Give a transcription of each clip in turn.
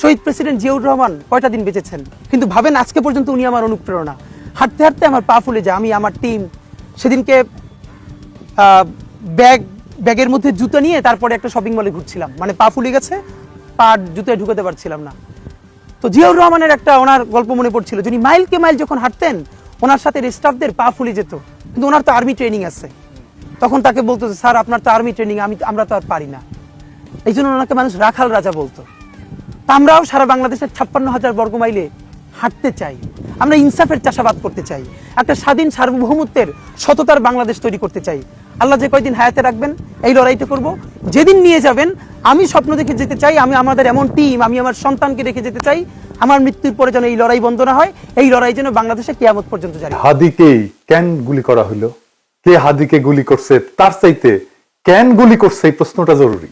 শহীদ president Ziaur Rahman কয়টা দিন বেঁচেছেন? কিন্তু ভাবেন আজকে পর্যন্ত উনি আমার অনুপ্রেরণা। হাঁটতে হাঁটতে আমার পা ফুলে যায়, আমি, আমার টিম সেদিনকে ব্যাগ ব্যাগের মধ্যে জুতো নিয়ে তারপরে একটা শপিং মলে ঘুরছিলাম। মানে পা ফুলে গেছে, পা জুতোয় ঢুকাতে পারছিলাম না। তো জিয়াউর রহমানের একটা ওনার গল্প মনে পড়ছিল, যিনি মাইলকে মাইল যখন হাঁটতেন, ওনার সাথে স্টাফদের পা ফুলে যেত। কিন্তু ওনার তো আর্মি ট্রেনিং আছে। তখন তাকে বলতো স্যার, আপনার তো আর্মি ট্রেনিং আমি আমরা তো আর পারি না। এই জন্য ওনাকে মানুষ রাখাল রাজা বলতো। আমরাও সারা বাংলাদেশের ছাপ্পান্ন হাজার বর্গ মাইলে হাঁটতে চাই। আমরা ইনসাফের চাষাবাদ করতে চাই। একটা স্বাধীন সার্বভৌমত্বের সততার বাংলাদেশ তৈরি করতে চাই। আল্লাহ যে কয়দিন হায়াতে রাখবেন, এই লড়াইটা করব। যেদিন নিয়ে যাবেন, আমি স্বপ্ন দেখে যেতে চাই, আমি আমাদের এমন টিম, আমি আমার সন্তানকে রেখে যেতে চাই, আমার মৃত্যুর পরে যেন এই লড়াই বন্ধ না হয়, এই লড়াই যেন বাংলাদেশে কেয়ামত পর্যন্ত জারি হাদিকে কেন গুলি করা হলো? কে হাদিকে গুলি করছে? তার চাইতে কেন গুলি করছে? এই প্রশ্নটা জরুরি।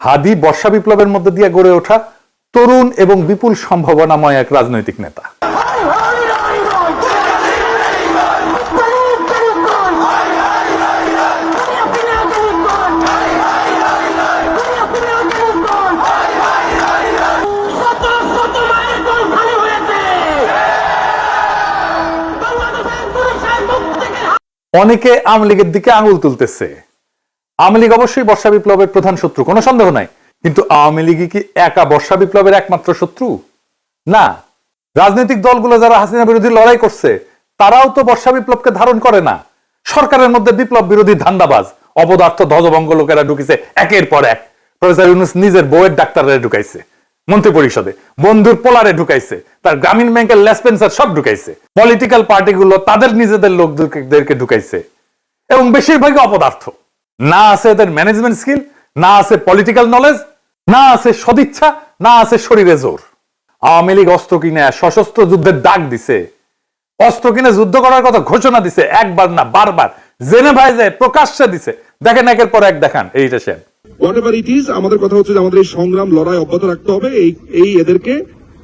হাদি বর্ষা বিপ্লবের মধ্যে দিয়ে গড়ে ওঠা তরুণ এবং বিপুল সম্ভাবনাময় এক রাজনৈতিক নেতা। অনেকে আওয়ামী লীগের দিকে আঙুল তুলতেছে। আওয়ামী লীগ অবশ্যই বর্ষা বিপ্লবের প্রধান শত্রু, কোনো সন্দেহ নাই। কিন্তু আওয়ামী লীগই কি একা বর্ষা বিপ্লবের একমাত্র শত্রু? না। রাজনৈতিক দলগুলো যারা হাসিনা বিরোধী লড়াই করছে, তারাও তো বর্ষা বিপ্লবকে ধারণ করে না। সরকারের মধ্যে বিপ্লব বিরোধী ধান্দাবাজ, অপদার্থ, ধ্বজভঙ্গ লোকেরা ঢুকিছে একের পর এক। প্রফেসর ইউনুস নিজের বউয়ের ডাক্তাররা ঢুকাইছে মন্ত্রী পরিষদে বন্ধুর পোলারে ঢুকাইছে, তার গ্রামীণ ব্যাংকের লেসপেন্সার সব ঢুকাইছে। পলিটিক্যাল পার্টিগুলো তাদের নিজেদের লোকদেরকে ঢুকাইছে। এবং বেশিরভাগই অপদার্থ। না আছে এদের ম্যানেজমেন্ট স্কিল, না আছে পলিটিক্যাল নলেজ না আছে সদিচ্ছা, না আছে শরীরে জোর। আওয়ামী লীগ অস্ত্র কিনে, সশস্ত্র যুদ্ধের ডাক দিছে। অস্ত্র কিনে যুদ্ধ করার কথা ঘোষণা দিছে একবার না বারবার। জেনে ভাই যায় প্রকাশ্যে দিছে। দেখেন একের পর এক দেখান এইটা সে ইট ইজ আমাদের কথা হচ্ছে যে আমাদের এই সংগ্রাম, লড়াই অব্যাহত রাখতে হবে। এই এই এদেরকে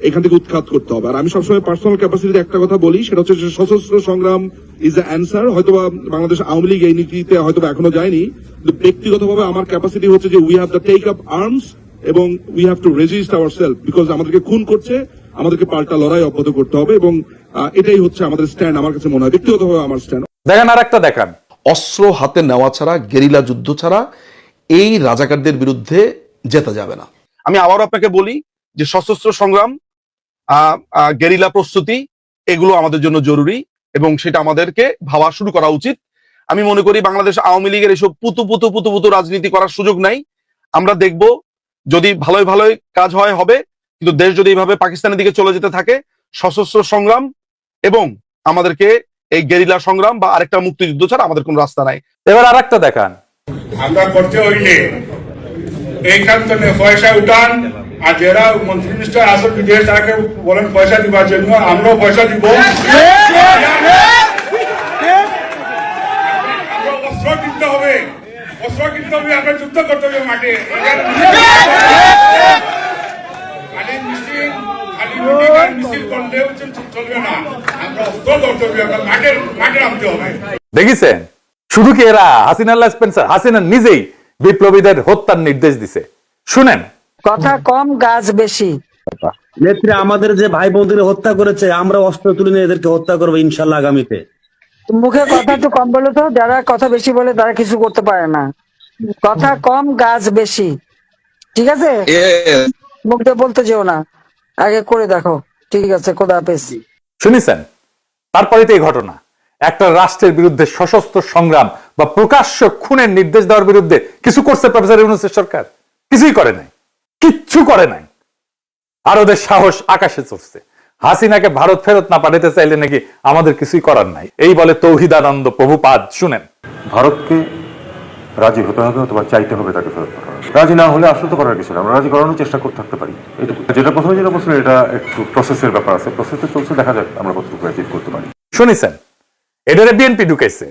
এখান থেকে উৎখাত করতে হবে। আর আমি সবসময় পার্সোনাল ক্যাপাসিটিতে একটা কথা বলি, সেটা হচ্ছে সশস্ত্র সংগ্রাম is the answer Bangladesh Awami League এই নীতিতে হয়তোবা এখনও যায়নি। ব্যক্তিগতভাবে আমার ক্যাপাসিটি হচ্ছে যে we have the take up arms এবং we have to resist our self because আমাদেরকে খুন করছে, আমাদেরকে পাল্টা লড়াই অব্যাহত করতে হবে এবং এটাই হচ্ছে আমাদের স্ট্যান্ড আমার কাছে মনে হয়। ব্যক্তিগতভাবে আমার স্ট্যান্ড দেখেন আর একটা দেখান। অস্ত্র হাতে নেওয়া ছাড়া, গেরিলা যুদ্ধ ছাড়া এই রাজাকারদের বিরুদ্ধে জেতা যাবে না। আমি আবারও আপনাকে বলি যে সশস্ত্র সংগ্রাম গেরিলা প্রস্তুতি, এগুলো আমাদের জন্য জরুরি এবং সেটা আমাদেরকে ভাবা শুরু করা উচিত। আমি মনে করি বাংলাদেশ আওয়ামী লীগের এসব পুতু পুতু পুতু পুতু রাজনীতি করার সুযোগ নাই। আমরা দেখব যদি ভালোই ভালোই কাজ হয় হবে। কিন্তু দেশ যদি এইভাবে পাকিস্তানের দিকে চলে যেতে থাকে সশস্ত্র সংগ্রাম এবং আমাদেরকে এই গেরিলা সংগ্রাম বা আরেকটা মুক্তিযুদ্ধ ছাড়া আমাদের কোনো রাস্তা নাই। এবার আর একটা দেখান। আমরা করতে হইলে এইখান থেকে পয়সা উঠান আর যারা মন্ত্রী মিনিস্টার আসল বিদেশ তাকে বলেন পয়সা দিবার জন্য আমরাও পয়সা দিব আমরা অস্ত্র কিনতে হবে অস্ত্র কিনতে হবে আমরা যুদ্ধ করতে হবে মাঠে। খালি মিছিল খালি মিছিল করলেও চল- চলবে না। আমরা অস্ত্র হবে আমরা মাঠে মাঠে নামতে হবে। দেখেছেন শুধু কি এরা হাসিনা স্পেন্সার? হাসিনা নিজেই বিপ্লবীদের হত্যার নির্দেশ দিছে। শুনেন। কথা কম গাছ বেশি। নেত্রী আমাদের যে ভাই বোনদের হত্যা করেছে আমরা অস্ত্র তুলে নিয়ে এদেরকে হত্যা করব ইনশাল্লাহ আগামীতে। মুখে কথা একটু কম বলো তো যারা কথা বেশি বলে তারা কিছু করতে পারে না। কথা কম গাছ বেশি। ঠিক আছে? মুখ বলতে যেও না। আগে করে দেখো। ঠিক আছে খোদা হাফেজ। শুনেছেন? তারপরে তো এই ঘটনা। একটা রাষ্ট্রের বিরুদ্ধে সশস্ত্র সংগ্রাম বা প্রকাশ্য খুনের নির্দেশ দেওয়ার বিরুদ্ধে কিছু করছে প্রফেসর ইউনুসের সরকার। কিছুই করে নাই। কিচ্ছু করে নাই। আর ওদের সাহস আকাশে চড়ছে। হাসিনাকে ভারত ফেরত না পাঠাতে চাইলে নাকি আমাদের কিছুই করার নাই। এই বলে তৌহিদানন্দ প্রভুপাদ। শুনেন। ভারতকে রাজি হতে হবে, অথবা চাইতে হবে তাকে ফেরত পাঠানো। রাজি না হলে আসলে তো করার কিছু না, আমরা রাজি করানোর চেষ্টা করতে থাকতে পারি। যেটা প্রথমে যেটা বলছিলেন এটা একটু প্রসেসের ব্যাপার আছে। প্রসেসে চলছে, দেখা যাক আমরা কতটুকু অ্যাচিভ করতে পারি। শুনেছেন এটারে বিএনপি ঢুকেছে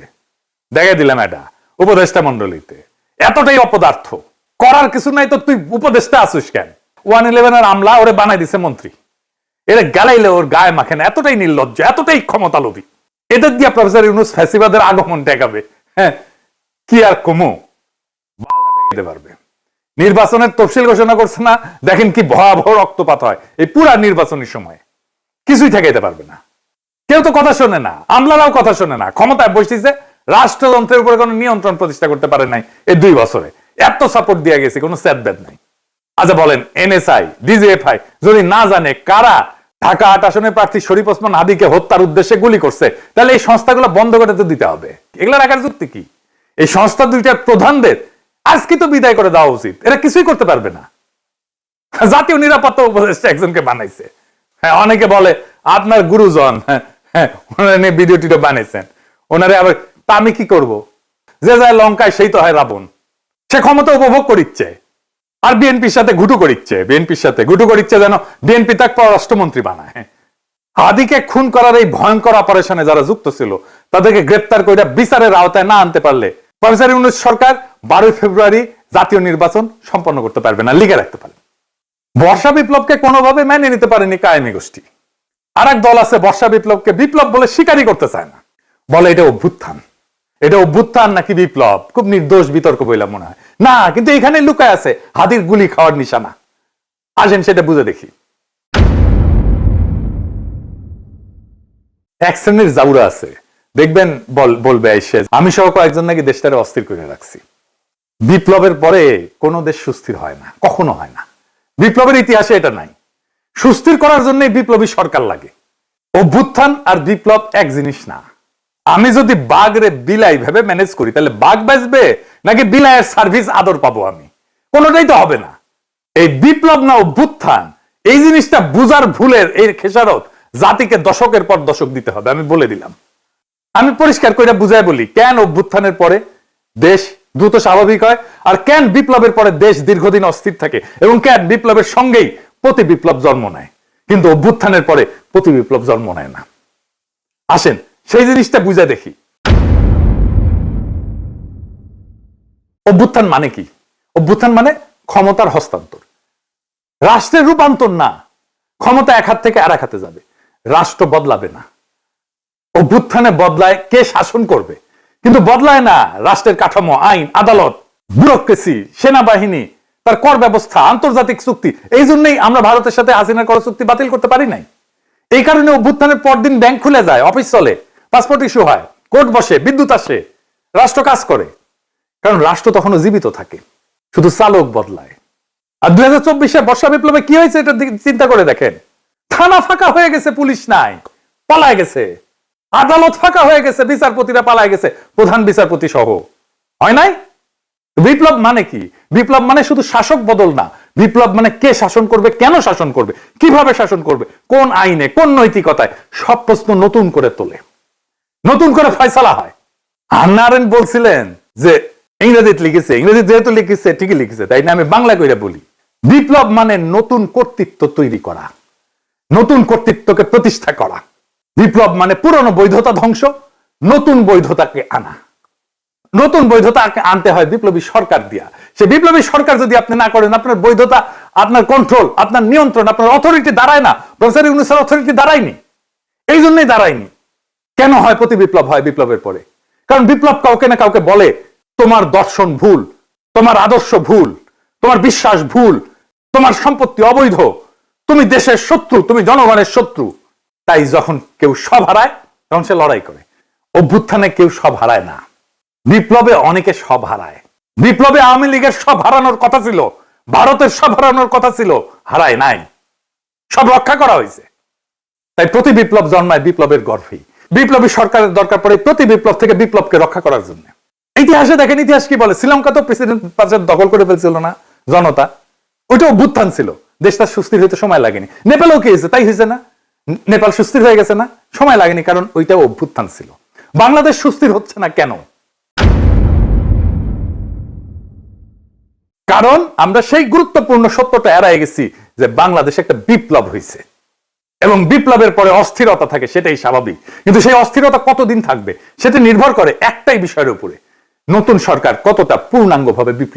দেখাই দিলাম এটা উপদেষ্টা মন্ডলীতে এতটাই অপদার্থ। করার কিছু নাই তো তুই উপদেষ্টা আসিস কেন? ওয়ান ইলেভেনের আমলা ওরে বানাই দিছে মন্ত্রী। এরা গালাইলে ওর গায়ে মাখে না এতটাই নির্লজ্জ, এতটাই ক্ষমতা লোভী এদের দিয়ে প্রফেসর ইউনুস ফ্যাসিবাদের আগমন টেকাবে হ্যাঁ কি আর কমো? ঠেকাইতে পারবে। নির্বাচনের তফসিল ঘোষণা করছে না, দেখেন কি ভয়াবহ রক্তপাত হয়। এই পুরা নির্বাচনের সময় কিছুই ঠেকাইতে পারবে না। কেউ তো কথা শোনে না, আমলারাও কথা শোনে না। ক্ষমতায় বসেছে, রাষ্ট্রযন্ত্রের উপরে কোনো নিয়ন্ত্রণ প্রতিষ্ঠা করতে পারে নাই এই দুই বছরে। এত সাপোর্ট দিয়ে গেছে, কোনো স্যাদব্যাদ নাই। আচ্ছা বলেন এনএসআই ডিজিএফআই যদি না জানে কারা ঢাকা আট আসনের প্রার্থী শরীফ ওসমান হাদিকে হত্যার উদ্দেশ্যে গুলি করছে, তাহলে এই সংস্থাগুলো বন্ধ করে তো দিতে হবে। এগুলো রাখার যুক্তি কি? এই সংস্থা দুইটার প্রধানদের আজকে তো বিদায় করে দেওয়া উচিত। এরা কিছুই করতে পারবে না। জাতীয় নিরাপত্তা উপদেষ্টা একজনকে বানাইছে। হ্যাঁ অনেকে বলে, আপনার গুরুজন হ্যাঁ হ্যাঁ ওনারা ভিডিও টিডিও বানাইছেন। ওনারে আবার, তা আমি কি করব? যে যায় লঙ্কায় সেই তো হয় রাবণ। সে ক্ষমতা উপভোগ করিচ্ছে। আর বিএনপির সাথে ঘুটু করিচ্ছে। বিএনপির সাথে ঘুটু করিচ্ছে যেন বিএনপি তাকে পররাষ্ট্রমন্ত্রী বানায়। আদিকে খুন করার এই ভয়ঙ্কর অপারেশনে যারা যুক্ত ছিল, তাদেরকে গ্রেপ্তার করে বিচারের আওতায় না আনতে পারলে প্রফেসর ইউনুস সরকার বারোই ফেব্রুয়ারি জাতীয় নির্বাচন সম্পন্ন করতে পারবে না, লিখে রাখতে পারবে। বর্ষা বিপ্লবকে কোনোভাবে মেনে নিতে পারেনি কায়েমি গোষ্ঠী। আর এক দল আছে বর্ষা বিপ্লবকে বিপ্লব বলে স্বীকারই করতে চায় না। বলে এটা অভ্যুত্থান। এটা অভ্যুত্থান নাকি বিপ্লব? খুব নির্দোষ বিতর্ক বইলা মনে হয়। না, কিন্তু এখানে লুকায় আছে হাতির গুলি খাওয়ার নিশানা। আসেন সেটা বুঝে দেখি। এক শ্রেণির জাউরা আছে দেখবেন, বল, বলবে এসে আমি সহ কয়েকজন নাকি দেশটারে অস্থির করে রাখছি। বিপ্লবের পরে কোনো দেশ সুস্থির হয় না, কখনো হয় না। বিপ্লবের ইতিহাসে এটা নাই। সুস্থির করার জন্য বিপ্লবী সরকার লাগে। অভ্যুত্থান আর বিপ্লব এক জিনিস না। আমি যদি বাঘরে বিলাই ভেবে ম্যানেজ করি, তাহলে বাঘ বাঁচবে নাকি বিলাইয়ের সার্ভিস আদর পাবো আমি? কোনোটাই তো হবে না। এই বিপ্লব না অভ্যুত্থান, এই জিনিসটা বুজার ভুলের এই খেসারত জাতিকে দশকের পর দশক দিতে হবে, আমি বলে দিলাম। আমি পরিষ্কার করে বুঝাই বলি, কেন অভ্যুত্থানের পরে দেশ দ্রুত স্বাভাবিক হয় আর কেন বিপ্লবের পরে দেশ দীর্ঘদিন অস্থির থাকে এবং কেন বিপ্লবের সঙ্গেই প্রতি বিপ্লব জন্ম নেয়? কিন্তু অভ্যুত্থানের পরে প্রতি বিপ্লব জন্ম নেয় না। আসেন, সেই জিনিসটা বুঝে দেখি। অভ্যুত্থান মানে কি? অভ্যুত্থান মানে ক্ষমতার হস্তান্তর। রাষ্ট্রের রূপান্তর না, ক্ষমতা এক হাত থেকে আর এক হাতে যাবে। রাষ্ট্র বদলাবে না। অভ্যুত্থানে বদলায় কে শাসন করবে? কিন্তু বদলায় না রাষ্ট্রের কাঠামো, আইন, আদালত, ব্যুরোক্রেসি, সেনাবাহিনী, তার কর ব্যবস্থা, আন্তর্জাতিক চুক্তি। এই জন্যই আমরা ভারতের সাথে হাসিনার কর চুক্তি বাতিল করতে পারি নাই। এই কারণে অভ্যুত্থানের পরদিন ব্যাংক খুলে যায়, অফিস চলে, পাসপোর্ট ইস্যু হয়, কোর্ট বসে, বিদ্যুৎ আসে, রাষ্ট্র কাজ করে। কারণ রাষ্ট্র তখনও জীবিত থাকে, শুধু চালক বদলায়। আর দুই হাজার চব্বিশে বর্ষা বিপ্লবে কি হয়েছে এটা চিন্তা করে দেখেন। থানা ফাঁকা হয়ে গেছে, পুলিশ নাই, পালায় গেছে। আদালত ফাঁকা হয়ে গেছে, বিচারপতিরা পালায় গেছে, প্রধান বিচারপতি সহ। হয় নাই? বিপ্লব মানে কি? বিপ্লব মানে শুধু শাসক বদল না। বিপ্লব মানে কে শাসন করবে, কেন শাসন করবে, কীভাবে শাসন করবে, কোন আইনে, কোন নৈতিকতায়, সব প্রশ্ন নতুন করে তোলে। নতুন করে ফয়সালা হয়। আন্নারেন বলছিলেন যে, ইংরেজিতে লিখেছে ইংরেজি যেহেতু লিখেছে, ঠিকই লিখেছে, তাই না আমি বাংলা কইরা বলি। বিপ্লব মানে নতুন কর্তৃত্ব তৈরি করা, নতুন কর্তৃত্বকে প্রতিষ্ঠা করা। বিপ্লব মানে পুরনো বৈধতা ধ্বংস, নতুন বৈধতাকে আনা। নতুন বৈধতা আনতে হয় বিপ্লবী সরকার দিয়া। সে বিপ্লবী সরকার যদি আপনি না করেন, আপনার বৈধতা, আপনার কন্ট্রোল আপনার নিয়ন্ত্রণ, আপনার অথরিটি দাঁড়ায় না। প্রফেসর ইউনুসের অথরিটি দাঁড়ায়নি। এই জন্যই দাঁড়ায়নি। কেন হয় প্রতি বিপ্লব হয় বিপ্লবের পরে? কারণ বিপ্লব কাউকে না কাউকে বলে, তোমার দর্শন ভুল, তোমার আদর্শ ভুল, তোমার বিশ্বাস ভুল, তোমার সম্পত্তি অবৈধ, তুমি দেশের শত্রু, তুমি জনগণের শত্রু। তাই যখন কেউ সব হারায়, তখন সে লড়াই করে। অভ্যুত্থানে কেউ সব হারায় না। বিপ্লবে অনেকে সব হারায়। বিপ্লবে আওয়ামী লীগের সব হারানোর কথা ছিল, ভারতের সব হারানোর কথা ছিল, হারায় নাই। সব রক্ষা করা হয়েছে। তাই প্রতি বিপ্লব জন্মায় বিপ্লবের গর্ভেই। বিপ্লবী সরকারের দরকার পড়ে প্রতি বিপ্লব থেকে বিপ্লবকে রক্ষা করার জন্য। ইতিহাসে দেখেন, ইতিহাস কি বলে? শ্রীলঙ্কা তো প্রেসিডেন্ট পাশে দখল করে ফেলছিল না, জনতা। ওইটা অভ্যুত্থান ছিল। দেশটা সুস্থির হইতে সময় লাগেনি। নেপালও কি হয়েছে? তাই হয়েছে না? নেপাল সুস্থির হয়ে গেছে না? সময় লাগেনি, কারণ ওইটাও অভ্যুত্থান ছিল। বাংলাদেশ সুস্থির হচ্ছে না কেন? কারণ আমরা সেই গুরুত্বপূর্ণ সত্যটা এড়াই গেছি যে বাংলাদেশে একটা বিপ্লব হয়েছে। এবং বিপ্লবের পরে অস্থিরতা থাকে, সেটাই স্বাভাবিক। কিন্তু সেই অস্থিরতা কতদিন থাকবে, সেটা নির্ভর করে একটাই বিষয়ের উপরে। নতুন সরকার কতটা পূর্ণাঙ্গভাবে বিপ্লব